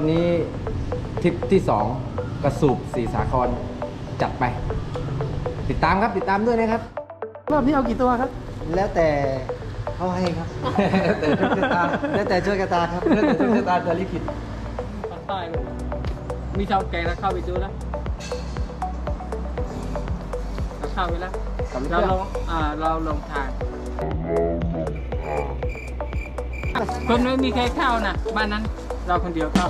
รอบนี้ทริปที่สองกระสูบสีสาครจัดไป ติดตามครับติดตามด้วยนะครับ รอบนี้เอากี่ตัวครับ แล้วแต่เขาให้ครับ แต่โชคชะตาแล้วแต่โชคชะตาครับแล้วแต่โชคชะตาจะลิขิตตอนใต้มีชาวแกงแล้วเข้าไปดูแล้วเราเข้าไปแล้วเราลงอ่าเราลงทางคนไม่มีใครเข้านะบ้านนั้น เราคนเดียวเข้า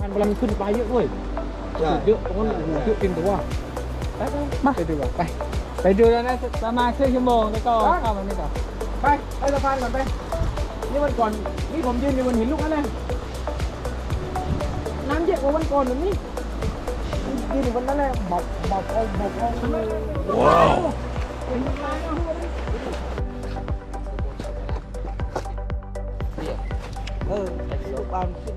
มันเวลามันขึ้นไปเยอะด้วยใช่เยอะตรงนั้นโอ้โหเยอะจริงแต่ว่าไปไปมาไปดูก่อนไป ไปดูแล้วนะประมาณครึ่งชั่วโมงแล้วก็เข้ามานี่ก่อนไปไปสะพานก่อนไป นี่วันก่อนนี่ผมยืนอยู่บนหินลูกนั่นแหละ น้ำเยอะกว่าวันก่อนแบบนี้ยืนอยู่บนนั้นแหละบอกบอกเอาบอกเอาว้าวเออลูกบอลขึ้น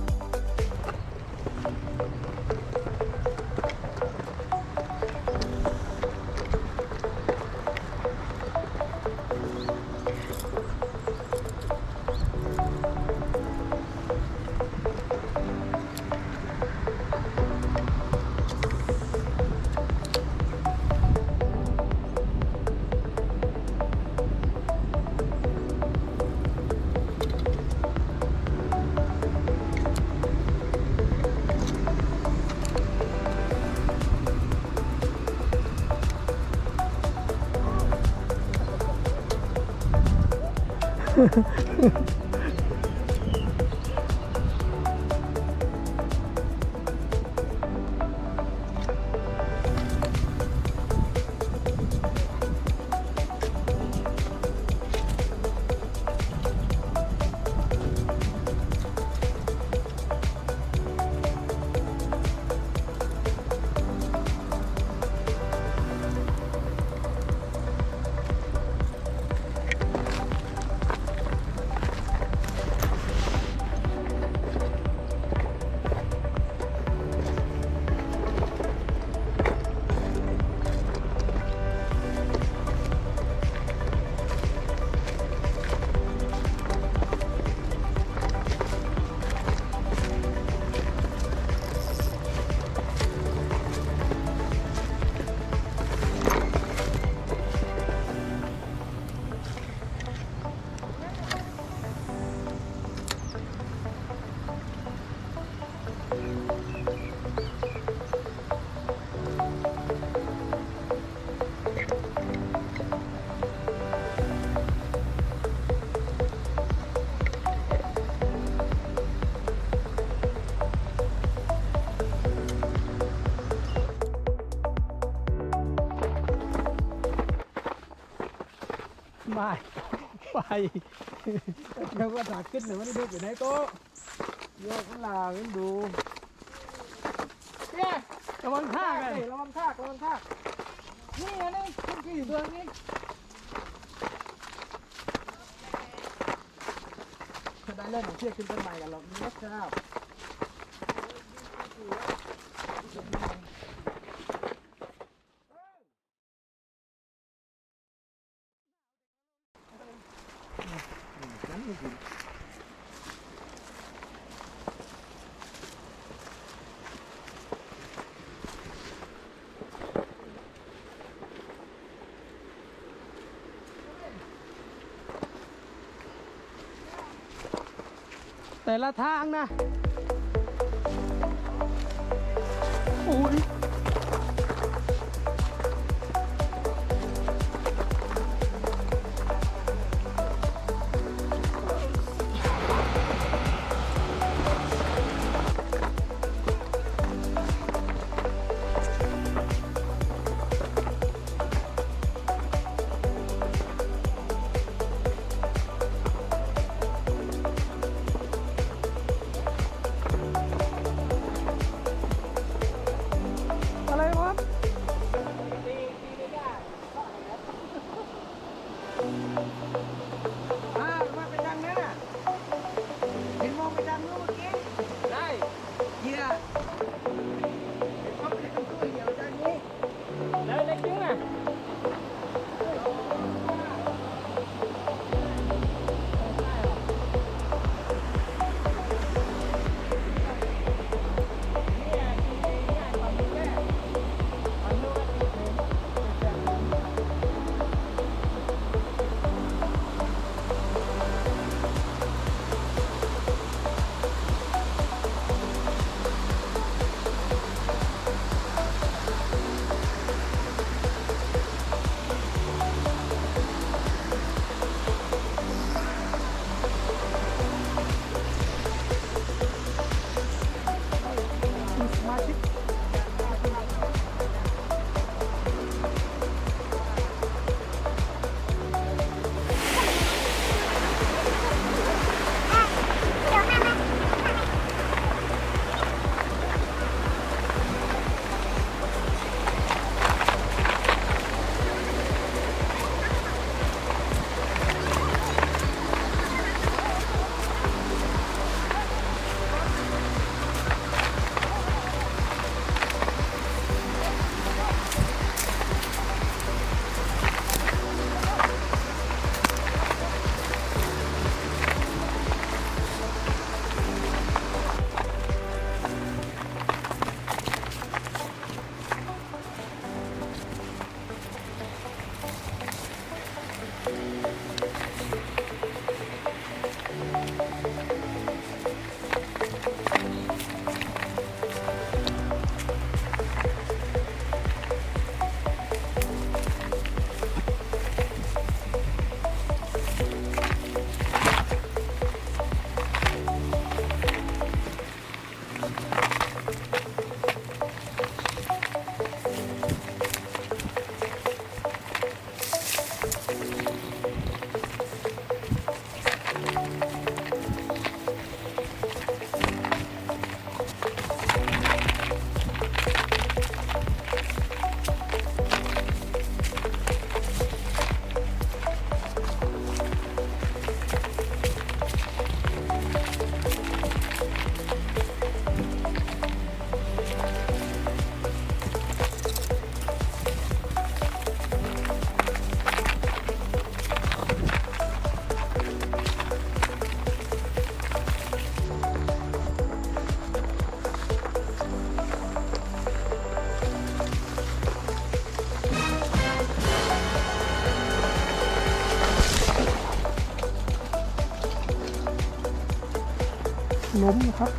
Ha ha ha. เจ้าก็ถากขึ้นหนึ่งมันดูอยู่ไหนโตโยกมันลาเว้นดูเนี่ยระวังท่ากันระวังท่าระวังท่านี่อันนี้ขึ้นขี่มือนี้ได้เล่นของเชือกขึ้นต้นไม้กันหรอกนี่นะครับ แต่ละทางนะโอ้ย ล้มนครับ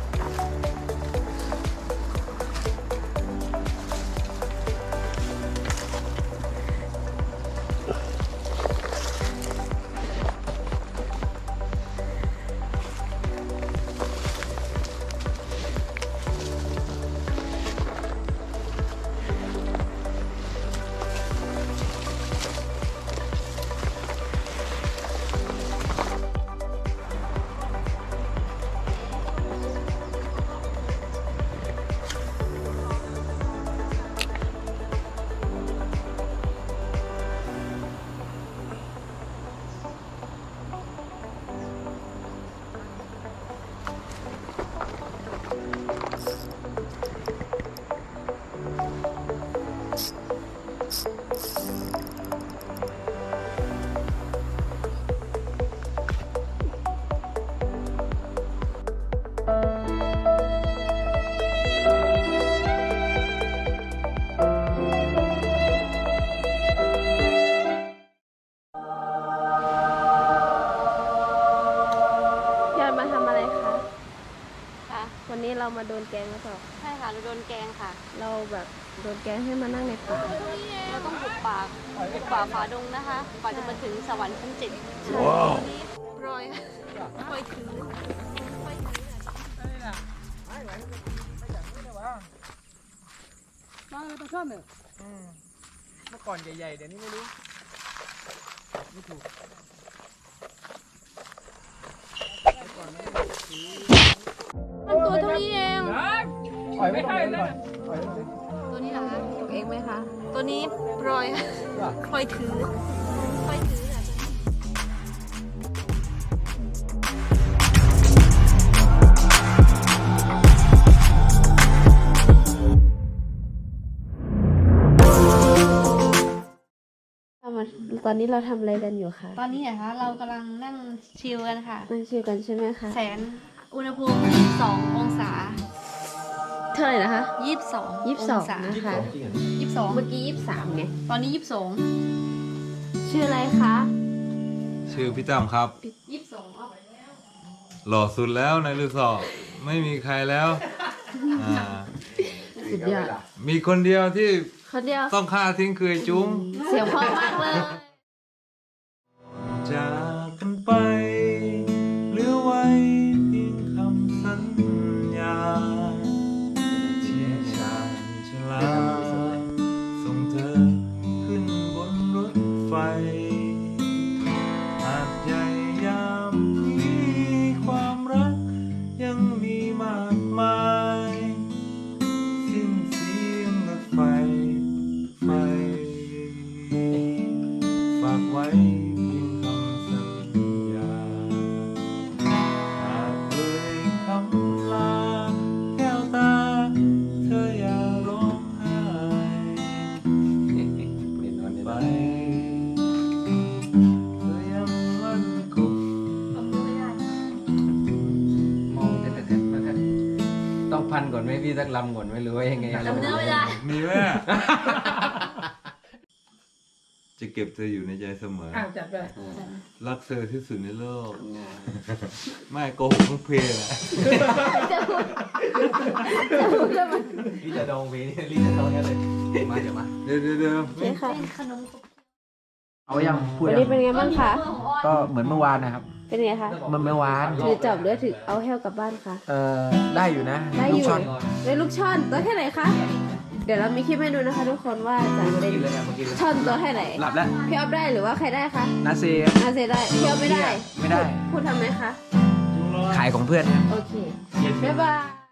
ยู่ตัวนี้โดนแกล้งหรือเปล่าใช่ค่ะ เราโดนแกงค่ะ เราแบบโดนแกล้งให้มานั่งในป่า เราต้องบุกป่าบุกป่าฝ่าดงนะคะกว่าจะมาถึงสวรรค์ชั้นเจ็ดนี่รอยคอยถือคอยถือมาเลยตะชั่นเนี่ยเมื่อก่อนใหญ่ๆ เดี๋ยวนี้ไม่รู้ ไม่ถูก อยไว้ก่อนก่อนปล่อยไว้ก่อนตัวนี้เหรอคะถูกเองไหมคะ ตัวนี้รอยคอยถือคอยถือค่ะทำมาตอนนี้เราทำอะไรกันอยู่คะตอนนี้เหรอคะเรากำลังนั่งชิลกันค่ะ นั่งชิวกันใช่ไหมคะ แสนอุณหภูมิ 2 องศา เท่าไหร่นะคะ22ยี่สิบสองศานะคะ22เมื่อกี้ยี่สิบสามไง ตอนนี้22ชื่ออะไรคะ ชื่อพี่ตั้มครับ22เอาไปแล้วหล่อสุดแล้วในรีสอร์ทไม่มีใครแล้วอ่าสุดยอดมีคนเดียวที่คนเดียว ต้องฆ่าทิ้งคือไอ้จุ้ง เสียงเพราะมากเลย พันก่อนไหมพี่สักลำก่อนไหมหรือว่ายังไงจำเนื้อไม่ได้ มีไหมจะเก็บเธออยู่ในใจเสมอ อ้าวจัดไปรักเธอที่สุดในโลก ไม่โกหกทั้งเพลงอะพี่จะดองพี่รีจะดองแค่เลยมาเดี๋ยวมาเดี๋ยวเดี๋ยวเดี๋ยวโอเคค่ะเป็นขนมเอายังพูดวันยันี้งเป็นไงบ้างคะ ก็เหมือนเมื่อวานนะครับ เป็นไงคะเมื่อเมื่อวานถือจอบหรือถือเอาแห้วกลับบ้านคะเออได้อยู่นะได้อยู่ลูกช็อตได้ลูกช่อนตัวแค่ไหนคะเดี๋ยวเรามีคลิปให้ดูนะคะ ทุกคนว่าจะเป็นกินเลยนะเมื่อกี้เลยช่อนตัวแค่ไหนหลับแล้วพี่ออฟได้หรือว่าใครได้คะนาเซอาเซได้พี่ออฟไม่ได้ ไม่ได้ พูดทำไหมคะขายของเพื่อนครับโอเคบ๊ายบาย